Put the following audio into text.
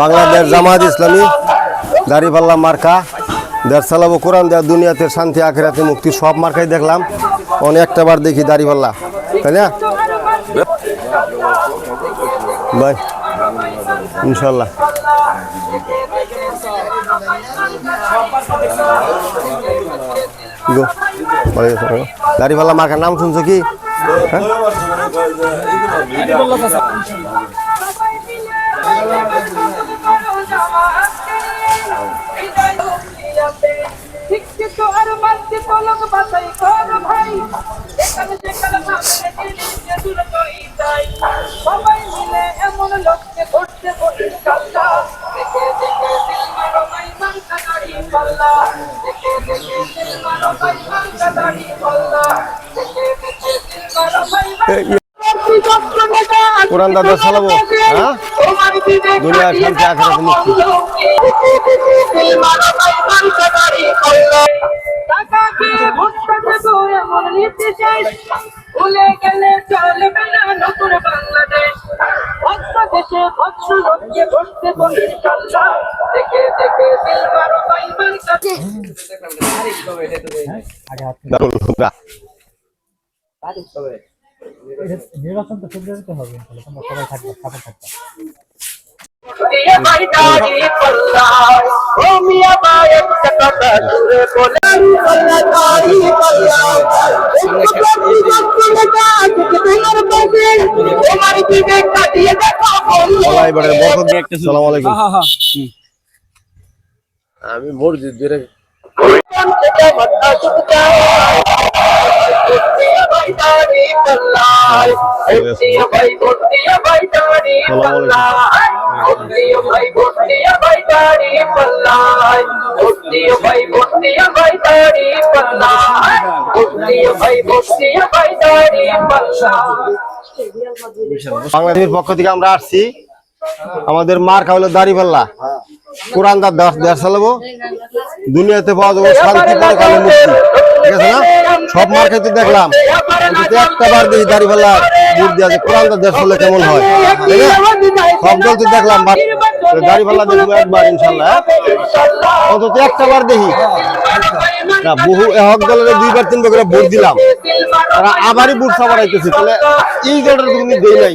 বাংলাদেশ জামায়াত ইসলামী, দাঁড়িপাল্লা মার্কা। দেড় চালাবো কোরআন দেওয়া দুনিয়াতে শান্তি, আখেরাতে মুক্তি, সব মার্কাই দেখলাম। অনেকটা বার দেখি দাঁড়িপাল্লা। তাই না? ভাই, ইনশাল্লাহ। গো। দাঁড়িপাল্লা মার্কার নাম শুনছো কি? সবাই মিলে এমন লক্ষ্যে করতে বসে কাল্লা দেখে দেখে দিল মারো ভাই মাংসা দাড়ি পাল্লা দেখে দেখে দিল মারো ভাই কোরআন দাদা চালাবো? হ্যাঁ? দুনিয়ার শান্তি আখেরাতে মুক্তি? টাকাকে ভোটটা দেবো এমন নীতি চাই। ভুলে গেলে চলবে না নতুন বাংলাদেশ। ভক্ত ভক্ত লোককে ভরতে বলি চল্লা দেখে দেখে দিল মারো ভাই বাংলাদেশ দারুণ হুদা। নির্বাচন তো ফেব্রুয়ারিতে হবে তাহলে তোমরা সবাই থাকবে সাথে থাকবে। দিয়ে ভাই বাংলাদেশের পক্ষ থেকে আমরা আসছি। আমাদের মার্কা হলো দাড়িপাল্লা। কোরআন দার দেশ চালাবো। দুনিয়াতে পাওয়া যাবে শান্তি পরকালে মুক্তি। ঠিক আছে না? সব মার্কেটে দেখলাম। একটা বার দেখি দাড়িপাল্লা বুট দিয়ে আছে, কোরআন দেশ হলে কেমন হয়। তাই না? সব দল তো দেখলাম, বাট দাড়িপাল্লা দেখব একবার ইনশাল্লাহ হ্যাঁ? অন্তত একটা বার দেখি। না, বহু হক দলের দুইবার, তিনবার করে ভোট দিলাম। তারা আবারই বুট সাবার আইতেছে, তাহলে এই দলটা তুমি দেই নাই।